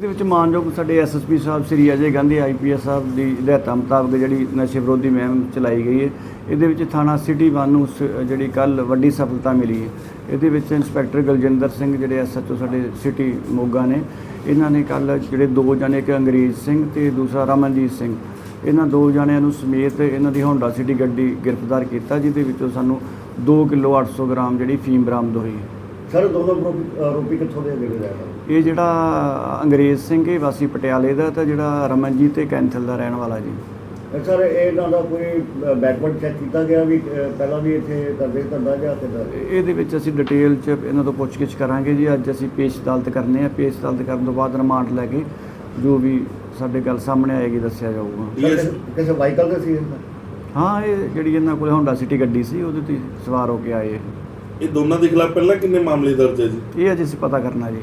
ਇਹਦੇ ਵਿੱਚ ਮਾਨਯੋਗ ਸਾਡੇ ਐਸਐਸਪੀ ਸਾਹਿਬ, ਸ੍ਰੀ ਅਜੇ ਗਾਂਧੀ ਆਈਪੀਐਸ ਸਾਹਿਬ ਦੀ ਹਦਾਇਤਾਂ ਮੁਤਾਬਕ ਜਿਹੜੀ ਨਸ਼ੇ ਵਿਰੋਧੀ ਮੁਹਿੰਮ ਚਲਾਈ ਗਈ ਹੈ। ਇਹਦੇ ਵਿੱਚ ਥਾਣਾ ਸਿਟੀ ਵਨ ਨੂੰ ਸ- ਜਿਹੜੀ ਕੱਲ ਵੱਡੀ ਸਫਲਤਾ ਮਿਲੀ ਹੈ। ਇਹਦੇ ਵਿੱਚ ਇੰਸਪੈਕਟਰ ਗਲਜਿੰਦਰ ਸਿੰਘ, ਜਿਹੜੇ ਐਸਐਚਓ ਸਾਡੇ ਸਿਟੀ ਮੋਗਾ ਨੇ, ਇਹਨਾਂ ਨੇ ਕੱਲ ਜਿਹੜੇ ਦੋ ਜਣੇ, ਇੱਕ ਅੰਗਰੇਜ਼ ਸਿੰਘ ਤੇ ਦੂਸਰਾ ਰਮਨਜੀਤ ਸਿੰਘ, ਇਹਨਾਂ ਦੋ ਜਣਿਆਂ ਨੂੰ ਸਮੇਤ ਇਹਨਾਂ ਦੀ ਹੋਂਡਾ ਸਿਟੀ ਗੱਡੀ ਗ੍ਰਿਫਤਾਰ ਕੀਤਾ, ਜਿਹਦੇ ਵਿੱਚੋਂ ਸਾਨੂੰ 2 ਕਿਲੋ 800 ਗ੍ਰਾਮ ਜਿਹੜੀ ਫੀਮ ਬਰਾਮਦ ਹੋਈ ਹੈ। ਸਰ ਦੋਨੋਂ ਆਰੋਪੀ- ਆਰੋਪੀ ਕਿੱਥੋਂ ਦੇ ਜਿਹੜੇ ਰਹਿਣ ਇਹ ਜਿਹੜਾ ਅੰਗਰੇਜ਼ ਸਿੰਘ ਇਹ ਵਾਸੀ ਪਟਿਆਲੇ ਦਾ ਤੇ ਜਿਹੜਾ ਰਮਨਜੀਤ ਤੇ ਕੈਂਥਲ ਦਾ ਰਹਿਣ ਵਾਲਾ ਜੀ। ਸਰ ਇਹਨਾਂ ਦਾ ਕੋਈ ਬੈਕਵਰਡ ਚੈੱਕ ਕੀਤਾ ਗਿਆ ਵੀ ਪਹਿਲਾਂ ਵੀ ਇੱਥੇ ਕਰਦੇ ਧੰਦਾ ਜਾਂ ਕਿੱਦਾਂ ਇਹਦੇ ਵਿੱਚ ਅਸੀਂ ਡਿਟੇਲ ਚ ਇਹਨਾਂ ਤੋਂ ਪੁੱਛਗਿੱਛ ਕਰਾਂਗੇ ਜੀ। ਅੱਜ ਅਸੀਂ ਪੇਸ਼ ਅਦਾਲਤ ਕਰਨੇ ਆ। ਪੇਸ਼ ਅਦਾਲਤ ਕਰਨ ਤੋਂ ਬਾਅਦ ਰਿਮਾਂਡ ਲੈ ਕੇ ਜੋ ਵੀ ਸਾਡੇ ਗੱਲ ਸਾਹਮਣੇ ਆਏਗੀ ਦੱਸਿਆ ਜਾਊਗਾ। ਸਰ, ਕਿਸੇ- ਕਿਸੇ ਵਾਹੀਕਲ ਤੇ ਸੀ ਇਹ? ਹਾਂ ਇਹ ਜਿਹੜੀ ਇਹਨਾਂ ਕੋਲ ਹੋਂਡਾ ਸਿਟੀ ਗੱਡੀ ਸੀ ਉਹਦੇ ਤੇ ਸਵਾਰ ਹੋ ਕੇ ਆਏ। ਇਹ। ਇਹ ਦੋਨਾਂ ਦੇ ਖਿਲਾਫ ਪਹਿਲਾਂ ਕਿੰਨੇ ਮਾਮਲੇ ਦਰਜ ਹੈ ਜੀ? ਇਹ ਅੱਜ ਅਸੀਂ ਪਤਾ ਕਰਨਾ ਜੀ।